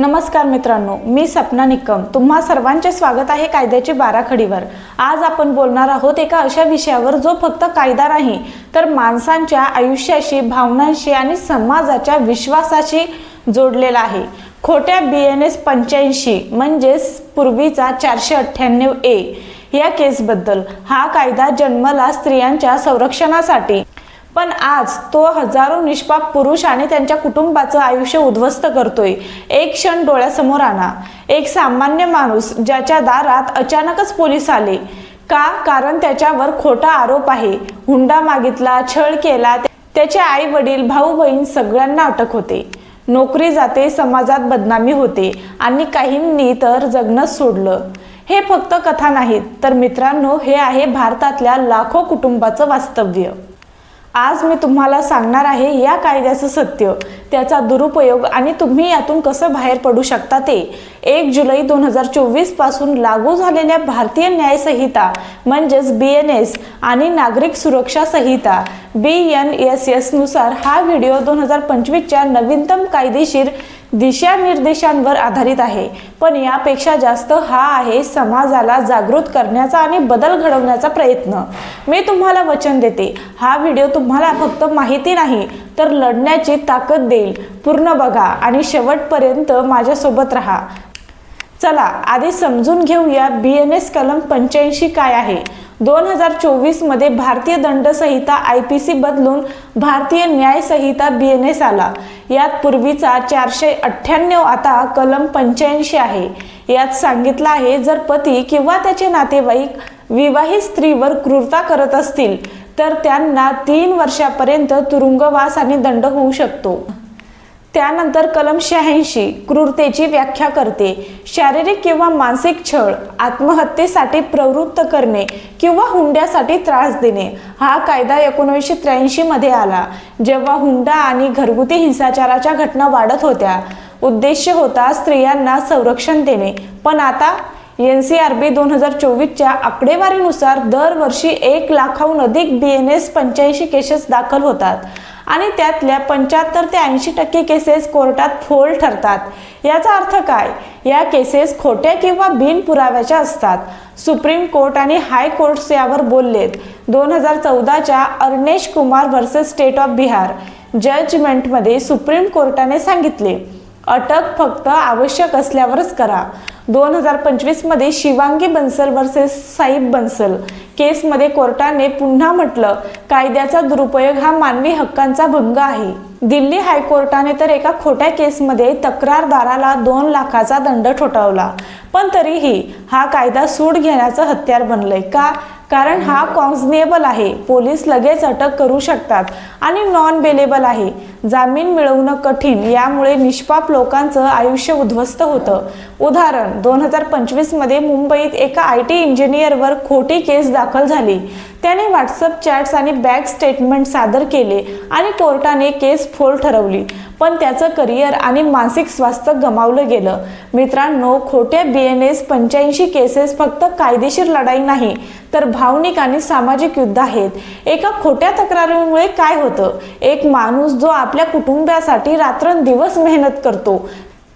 नमस्कार मित्रांनो मी सपना निकम. तुम्हा सर्वांचे स्वागत आहे कायद्याची बाराखडीवर. आज आपण बोलणार आहोत एका अशा विषयावर जो फक्त कायदा नाही तर माणसांच्या आयुष्याशी भावनांशी आणि समाजाच्या विश्वासाशी जोडलेला आहे. खोट्या बी एन एस पंच्याऐंशी म्हणजेच पूर्वीचा चारशे अठ्ठ्याण्णव ए या केसबद्दल. हा कायदा जन्मला स्त्रियांच्या संरक्षणासाठी. पण आज तो हजारो निष्पाप पुरुष आणि त्यांच्या कुटुंबाचं आयुष्य उद्ध्वस्त करतोय. एक क्षण डोळ्यासमोर आणा. एक सामान्य माणूस ज्याच्या दारात अचानकच पोलीस आले. का? कारण त्याच्यावर खोटा आरोप आहे. हुंडा मागितला छळ केला त्याचे आई वडील भाऊ बहीण सगळ्यांना अटक होते. नोकरी जाते समाजात बदनामी होते आणि काहींनी तर जगणंच सोडलं. हे फक्त कथा नाहीत. तर मित्रांनो हे आहे भारतातल्या लाखो कुटुंबाचं वास्तव्य. आज मी तुम्हाला सांगणार आहे या कायद्याचं सत्य त्याचा दुरुपयोग आणि तुम्ही यातून कसं बाहेर पडू शकता ते. एक जुलै दोन हजार चोवीसपासून लागू झालेल्या भारतीय न्यायसंहिता म्हणजेच बी एन एस आणि नागरिक सुरक्षा संहिता बी एन एस एसनुसार हा व्हिडिओ दोन हजार पंचवीसच्या नवीनतम कायदेशीर दिशानिर्देशांवर आधारित आहे. पण यापेक्षा जास्त हा आहे समाजाला जागृत करण्याचा आणि बदल घडवण्याचा प्रयत्न. मी तुम्हाला वचन देते. हा व्हिडिओ तुम्हाला फक्त माहिती नाही तर लढण्याची ताकद देईल. पूर्ण बघा आणि शेवटपर्यंत माझ्यासोबत राहा. चला आधी समजून घेऊया बी एन एस कलम पंच्याऐंशी काय आहे. दोन हजार चोवीसमध्ये भारतीय दंड संहिता आय पी सी बदलून भारतीय न्याय संहिता बी एन एस आला. यात पूर्वीचा चारशे अठ्ठ्याण्णव आता कलम पंच्याऐंशी आहे. यात सांगितलं आहे जर पती किंवा त्याचे नातेवाईक विवाहित स्त्रीवर क्रूरता करत असतील तर त्यांना तीन वर्षापर्यंत तुरुंगवास आणि दंड होऊ शकतो. त्यानंतर कलम शहाऐंशी क्रूरतेची व्याख्या करते. शारीरिक किंवा मानसिक छळ आत्महत्येसाठी प्रवृत्त करणे किंवा हुंड्यासाठी त्रास देणे हा कायदा एकोणीसशे त्र्याऐंशीमध्ये आला. जेव्हा हुंडा आणि घरगुती हिंसाचाराच्या घटना वाढत होत्या. उद्देश होता स्त्रियांना संरक्षण देणे. पण आता एन सी आर बी दोन हजार चोवीसच्या आकडेवारीनुसार दरवर्षी एक लाखाहून अधिक बी एन एस पंच्याऐंशी केसेस दाखल होतात. आणि त्यातल्या पंच्याहत्तर ते ऐंशी टक्के केसेस कोर्टात फोल ठरतात. याचा अर्थ काय? या केसेस खोट्या किंवा बिनपुराव्याच्या असतात. सुप्रीम कोर्ट आणि हाय कोर्ट्स यावर बोललेत. दोन हजार चौदाच्या Arnesh Kumar versus state of Bihar जजमेंटमध्ये supreme कोर्टाने सांगितले अटक फक्त आवश्यक असल्यावरच करा. दोन हजार पंचवीसमध्ये शिवांगी बन्सल वर्सेस साईब बन्सल केसमध्ये कोर्टाने पुन्हा म्हटलं कायद्याचा दुरुपयोग हा मानवी हक्कांचा भंग आहे. दिल्ली हायकोर्टाने तर एका खोट्या केसमध्ये तक्रारदाराला दोन लाखाचा दंड ठोठावला. पण तरीही हा कायदा सूड घेण्याचं हत्यार बनलंय का? कारण हा कॉन्झनेबल आहे. पोलीस लगेच अटक करू शकतात आणि नॉन बेलेबल आहे. जामीन मिळवणं कठीण यामुळे निष्पाप लोकांचं आयुष्य उद्ध्वस्त होतं. उदाहरण दोन हजार पंचवीसमध्ये मुंबईत एका आय टी इंजिनियरवर खोटी केस दाखल झाली. त्याने व्हॉट्सअप चॅट्स आणि बँक स्टेटमेंट सादर केले आणि कोर्टाने केस फोल ठरवली. पण त्याचं करिअर आणि मानसिक स्वास्थ्य गमावलं गेलं. मित्रांनो खोट्या बी एन एस पंच्याऐंशी केसेस फक्त कायदेशीर लढाई नाही तर भावनिक आणि सामाजिक युद्ध आहेत. एका खोट्या तक्रारीमुळे काय होतं? एक माणूस जो आपल्या कुटुंबासाठी रात्रंदिवस मेहनत करतो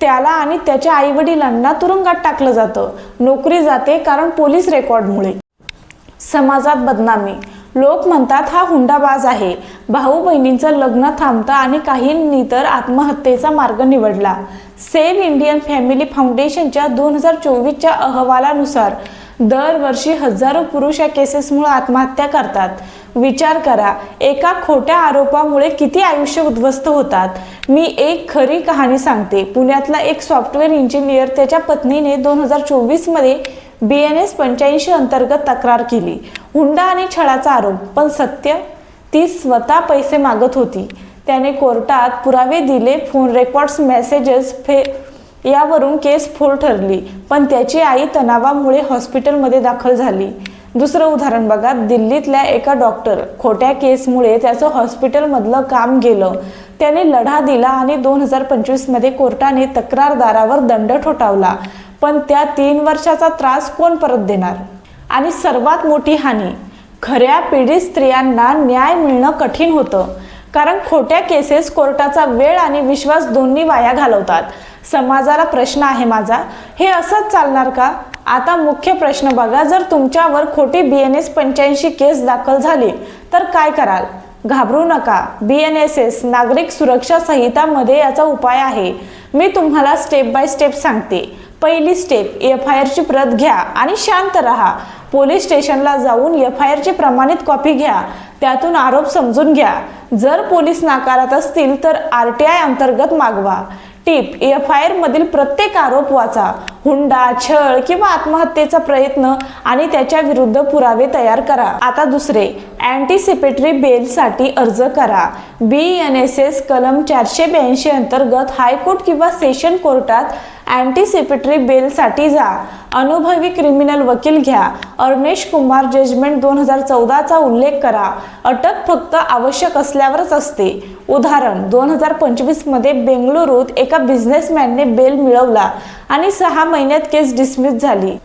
त्याला आणि त्याच्या आईवडिलांना तुरुंगात टाकलं जातं. नोकरी जाते कारण पोलीस रेकॉर्डमुळे. समाजात बदनामी. लोक म्हणतात हा हुंडाबाज आहे. भाऊ बहिणींचं लग्न थांबतं आणि काहींनी तर आत्महत्येचा मार्ग निवडला. सेव्ह इंडियन फॅमिली फाउंडेशनच्या दोन हजार चोवीसच्या अहवालानुसार दरवर्षी हजारो पुरुष या केसेसमुळे आत्महत्या करतात. विचार करा एका खोट्या आरोपामुळे किती आयुष्य उद्ध्वस्त होतात? मी एक खरी कहाणी सांगते. पुण्यातला एक सॉफ्टवेअर इंजिनियर त्याच्या पत्नीने दोन हजार चोवीसमध्ये बी एन एस पंच्याऐंशी अंतर्गत तक्रार केली. हुंडा आणि छळाचा आरोप पण सत्य? ती स्वतः पैसे मागत होती. त्याने कोर्टात पुरावे दिले फोन रेकॉर्ड्स मेसेजेस फे यावरून केस फोल ठरली. पण त्याची आई तणावामुळे हॉस्पिटलमध्ये दाखल झाली. दुसरं उदाहरण बघा. दिल्लीतल्या एका डॉक्टर खोट्या केसमुळे त्याचं हॉस्पिटलमधलं काम गेलं. त्याने लढा दिला आणि दोन हजार पंचवीसमध्ये कोर्टाने तक्रारदारावर दंड ठोठावला. पण त्या तीन वर्षाचा त्रास कोण परत देणार? आणि सर्वात मोठी हानी खऱ्या पीडित स्त्रियांना न्याय मिळणं कठीण होतं. कारण खोट्या केसेस कोर्टाचा वेळ आणि विश्वास दोन्ही वाया घालवतात. समाजाला प्रश्न आहे माझा हे असंच चालणार का? आता मुख्य प्रश्न बघा जर तुमच्यावर खोटी बी एन एस पंच्याऐंशी केस दाखल झाली तर काय कराल? घाबरू नका. बी एन एस एस नागरिक सुरक्षा संहितामध्ये याचा उपाय आहे. मी तुम्हाला स्टेप बाय स्टेप सांगते. पहिली स्टेप एफ आय आरची प्रत घ्या आणि शांत राहा. पोलीस स्टेशनला जाऊन एफ आय आरची प्रमाणित कॉपी घ्या. त्यातून आरोप समजून घ्या. जर पोलीस नाकारत असतील तर आर टी आय अंतर्गत मागवा. टीप एफ आय आरमधील प्रत्येक आरोप वाचा. हुंडा छळ किंवा आत्महत्येचा प्रयत्न आणि त्याच्या विरुद्ध पुरावे तयार करा. आता दुसरे अँटीसिपेटरी बेलसाठी अर्ज करा. बी एन एस एस कलम चारशे ब्याऐंशी अंतर्गत हायकोर्ट किंवा सेशन कोर्टात अँटीसिपेटरी बेलसाठी जा. अनुभवी क्रिमिनल वकील घ्या. अर्नेश कुमार जजमेंट दोन हजार चौदाचा उल्लेख करा. अटक फक्त आवश्यक असल्यावरच असते. उदाहरण दोन हजार पंचवीसमध्ये बेंगळुरूत एका बिझनेसमॅनने बेल मिळवला आणि सहा महिन्यात केस डिसमिस झाली.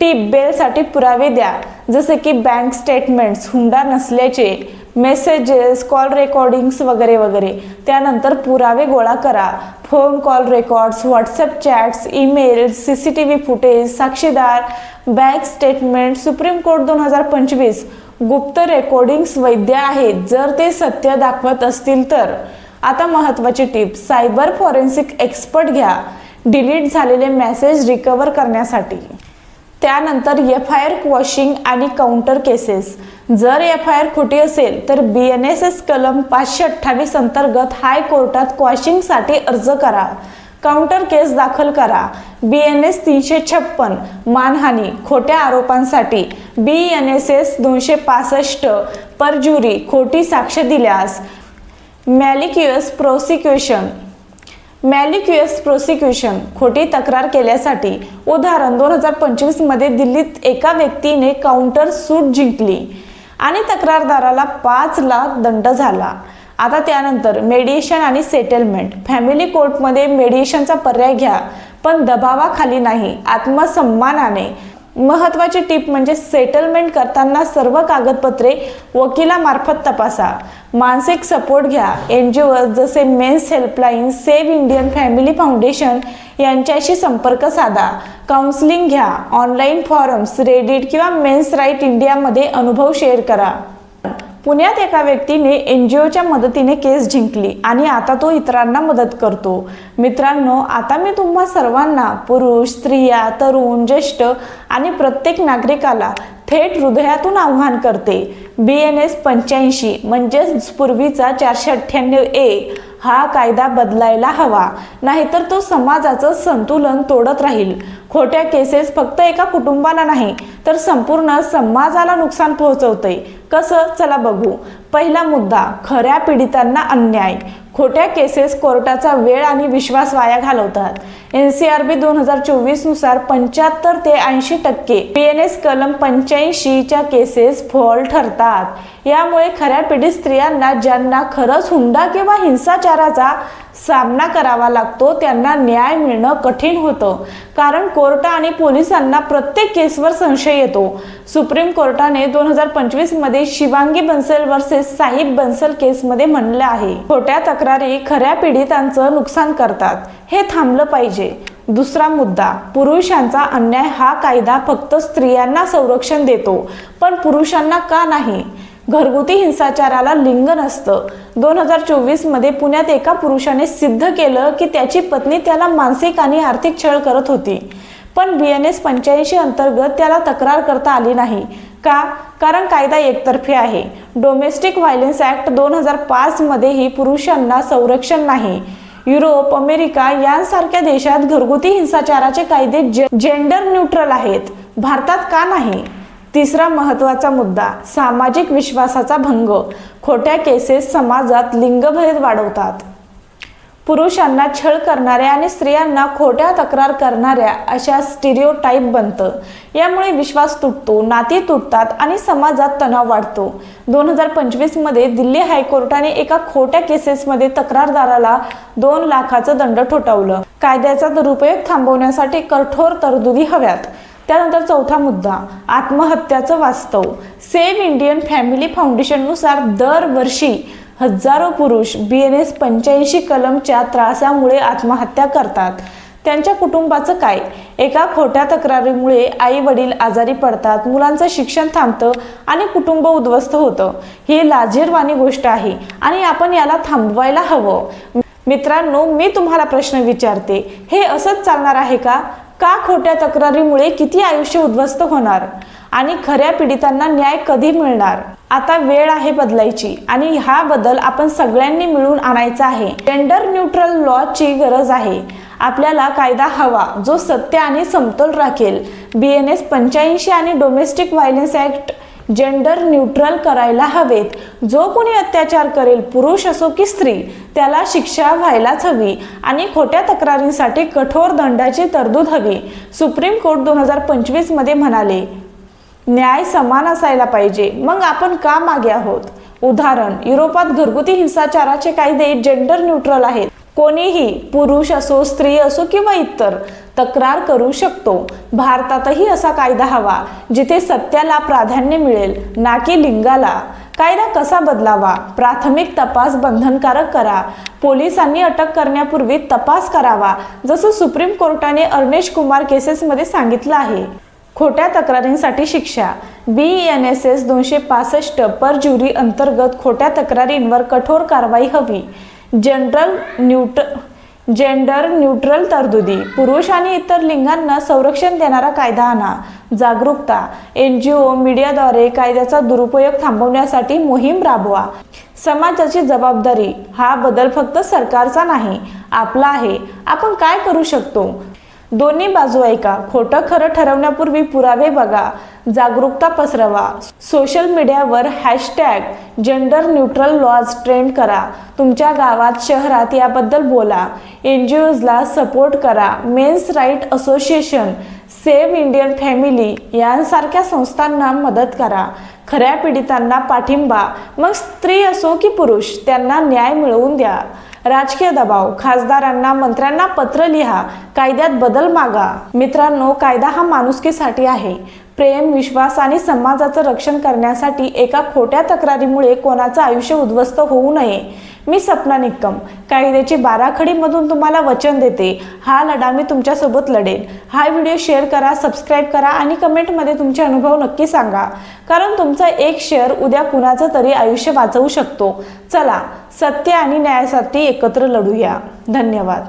टीप बेलसाठी पुरावे द्या. जसे की बँक स्टेटमेंट्स हुंडा नसल्याचे मेसेजेस कॉल रेकॉर्डिंग्स वगैरे वगैरे. त्यानंतर पुरावे गोळा करा. Phone call records WhatsApp chats emails C C T V footage साक्षीदार बँक स्टेटमेंट सुप्रीम कोर्ट दोन हजार पंचवीस. गुप्त रेकॉर्डिंग्स वैध आहेत. जर ते सत्य दाखवत असतील तर. आता महत्त्वाची टीप सायबर फॉरेन्सिक एक्सपर्ट घ्या. डिलीट झालेले मेसेज रिकवर करण्यासाठी. त्यानंतर एफ आय आर वॉशिंग आणि काउंटर केसेस जर एफ आय आर खोटी असेल तर बी एन एस एस कलम पाचशे अठ्ठावीस अंतर्गत हायकोर्टात क्वॉशिंगसाठी अर्ज करा. काउंटर केस दाखल करा. बी एन एस तीनशे छप्पन मानहानी खोट्या आरोपांसाठी बी एन एस एस दोनशे पासष्ट परजुरी खोटी साक्ष दिल्यास मॅलिक्युअस प्रोसिक्युशन मॅलिक्युअस प्रोसिक्युशन खोटी तक्रार केल्यासाठी उदाहरण दोन हजार पंचवीसमध्ये दिल्लीत एका व्यक्तीने काउंटर सूट जिंकली आणि तक्रारदाराला पाच लाख दंड झाला. आता त्यानंतर मेडिएशन आणि सेटलमेंट फॅमिली कोर्टमध्ये मेडिएशनचा पर्याय घ्या. पण दबावाखाली नाही आत्मसन्मानाने. महत्त्वाची टीप म्हणजे सेटलमेंट करताना सर्व कागदपत्रे वकिलामार्फत तपासा. मानसिक सपोर्ट घ्या. एन जी ओ जसे men's helpline save Indian family foundation यांच्याशी संपर्क साधा. काउन्सिलिंग घ्या. ऑनलाईन फॉरम्स रेडिट किंवा मेन्स राईट इंडियामध्ये अनुभव शेअर करा. पुण्यात एका व्यक्तीने एन जी ओच्या मदतीने केस जिंकली आणि आता तो इतरांना मदत करतो. मित्रांनो आता मी तुम्हा सर्वांना पुरुष स्त्रिया तरुण ज्येष्ठ आणि प्रत्येक नागरिकाला थेट हृदयातून आव्हान करते. बी एन एस पंच्याऐंशी म्हणजेच पूर्वीचा चारशे अठ्ठ्याण्णव ए हा कायदा बदलायला हवा. नाहीतर तो समाजाचं संतुलन तोडत राहील. खोट्या केसेस फक्त एका कुटुंबाला नाही तर संपूर्ण समाजाला नुकसान पोहोचवते कसं? चला बघू. पहिला मुद्दा खऱ्या पीडितांना अन्याय. खोट्या केसेस कोर्टाचा वेळ आणि विश्वास वाया घालवतात. एन सी आर बी दोन हजार चोवीसनुसार पंच्याहत्तर ते ऐंशी टक्के पी एन एस कलम पंच्याऐंशीच्या केसेस फॉल ठरतात. यामुळे खऱ्या पीडित स्त्रियांना ज्यांना खरंच हुंडा किंवा हिंसाचाराचा सामना करावा लागतो त्यांना न्याय मिळणं कठीण होतं. कारण कोर्ट आणि पोलिसांना प्रत्येक केसवर संशय येतो. सुप्रीम कोर्टाने दोन हजार पंचवीसमध्ये शिवांगी बन्सल वर्सेस साहिब बन्सल केसमध्ये म्हणलं आहे. खोट्या तक्रारी खऱ्या पीडितांचं नुकसान करतात. हे थांबलं पाहिजे. दुसरा मुद्दा पुरुषांचा अन्याय हा कायदा फक्त स्त्रियांना संरक्षण देतो पण पुरुषांना का नाही? घरगुती हिंसाचाराला लिंग नसतं. दोन हजार चोवीसमध्ये पुण्यात एका पुरुषाने सिद्ध केलं की त्याची पत्नी त्याला मानसिक आणि आर्थिक छळ करत होती. पण बी एन एस पंच्याऐंशी अंतर्गत त्याला तक्रार करता आली नाही. का? कारण कायदा एकतर्फी आहे. डोमेस्टिक व्हायलेन्स ॲक्ट दोन हजार पाचमध्येही पुरुषांना संरक्षण नाही. युरोप अमेरिका यांसारख्या देशात घरगुती हिंसाचाराचे कायदे जे जेंडर न्यूट्रल आहेत. भारतात का नाही? तिसरा महत्त्वाचा मुद्दा सामाजिक विश्वासाचा भंग. खोट्या केसेस समाजात लिंगभेद वाढवतात. पुरुषांना छळ करणाऱ्या आणि स्त्रियांना खोट्या तक्रार करणाऱ्या अशा स्टिरिओटाईप बनतं. यामुळे विश्वास तुटतो नाती तुटतात आणि समाजात तणाव वाढतो. दोन हजार पंचवीसमध्ये दिल्ली हायकोर्टाने एका खोट्या केसेसमध्ये तक्रारदाराला दोन लाखाचं दंड ठोठावलं. कायद्याचा दुरुपयोग थांबवण्यासाठी कठोर तरतुदी हव्यात. त्यानंतर चौथा मुद्दा आत्महत्याचं वास्तव. सेव्ह इंडियन फॅमिली फाउंडेशननुसार दरवर्षी हजारो पुरुष बी एन एस पंच्याऐंशी कलमच्या त्रासामुळे आत्महत्या करतात. त्यांच्या कुटुंबाचं काय? एका खोट्या तक्रारीमुळे आई वडील आजारी पडतात मुलांचं शिक्षण थांबतं आणि कुटुंब उद्ध्वस्त होतं. ही लाजीरवाणी गोष्ट आहे आणि आपण याला थांबवायला हवं. मित्रांनो मी तुम्हाला प्रश्न विचारते हे असंच चालणार आहे का? का खोट्या तक्रारीमुळे किती आयुष्य उद्ध्वस्त होणार? आणि खऱ्या पीडितांना न्याय कधी मिळणार? आता वेळ आहे बदलायची आणि हा बदल आपण सगळ्यांनी मिळून आणायचा आहे. जेंडर न्यूट्रल लॉची गरज आहे. आपल्याला कायदा हवा जो सत्य आणि समतोल राखेल. बी एन एस पंच्याऐंशी आणि domestic violence act gender neutral करायला हवेत. जो कोणी अत्याचार करेल पुरुष असो की स्त्री त्याला शिक्षा व्हायलाच हवी आणि खोट्या तक्रारींसाठी कठोर दंडाची तरतूद हवी. सुप्रीम कोर्ट दोन हजार पंचवीसमध्ये म्हणाले न्याय समान असायला पाहिजे. मग आपण का मागे आहोत? उदाहरण युरोपात घरगुती हिंसाचाराचे कायदे जेंडर न्यूट्रल आहेत. कोणीही पुरुष असो स्त्री असो किंवा इतर तक्रार करू शकतो. भारतातही असा कायदा हवा जिथे सत्याला प्राधान्य मिळेल ना की लिंगाला. कायदा कसा बदलावा? प्राथमिक तपास बंधनकारक करा. पोलिसांनी अटक करण्यापूर्वी तपास करावा जसं सुप्रीम कोर्टाने अर्नेश कुमार केसेसमध्ये सांगितलं आहे. खोट्या तक्रारींसाठी शिक्षा. बी एन एस एस दोनशे पासष्ट पर ज्युरी अंतर्गत खोट्या तक्रारींवर कठोर कारवाई हवी. जनरल न्यूट जेंडर न्यूट्रल तरतुदी पुरुष आणि इतर लिंगांना संरक्षण देणारा कायदा आणा. जागरूकता एन जी ओ मीडियाद्वारे कायद्याचा दुरुपयोग थांबवण्यासाठी मोहीम राबवा. समाजाची जबाबदारी हा बदल फक्त सरकारचा नाही आपला आहे. आपण काय करू शकतो? दोन्ही बाजू ऐका. खोटं खरं ठरवण्यापूर्वी पुरावे बघा. जागरूकता पसरवा. सोशल मीडियावर hashtag gender neutral laws trend करा. तुमच्या गावात शहरात याबद्दल बोला. एन जी ओजला सपोर्ट करा. Men's right association save Indian family यांसारख्या संस्थांना मदत करा. खऱ्या पीडितांना पाठिंबा. मग स्त्री असो की पुरुष त्यांना न्याय मिळवून द्या. राजकीय दबाव. खासदारांना मंत्र्यांना पत्र लिहा. कायद्यात बदल मागा. मित्रांनो कायदा हा माणुसकीसाठी आहे. प्रेम विश्वास आणि समाजाचं रक्षण करण्यासाठी एका खोट्या तक्रारीमुळे कोणाचं आयुष्य उद्ध्वस्त होऊ नये. मी सपना निक्कम कायद्याची बाराखडीमधून तुम्हाला वचन देते. हा लढा मी तुमच्यासोबत लढेन. हा व्हिडिओ शेअर करा सबस्क्राईब करा आणि कमेंटमध्ये तुमचे अनुभव नक्की सांगा. कारण तुमचा एक शेअर उद्या कुणाचं तरी आयुष्य वाचवू शकतो. चला सत्य आणि न्यायासाठी एकत्र लढूया. धन्यवाद.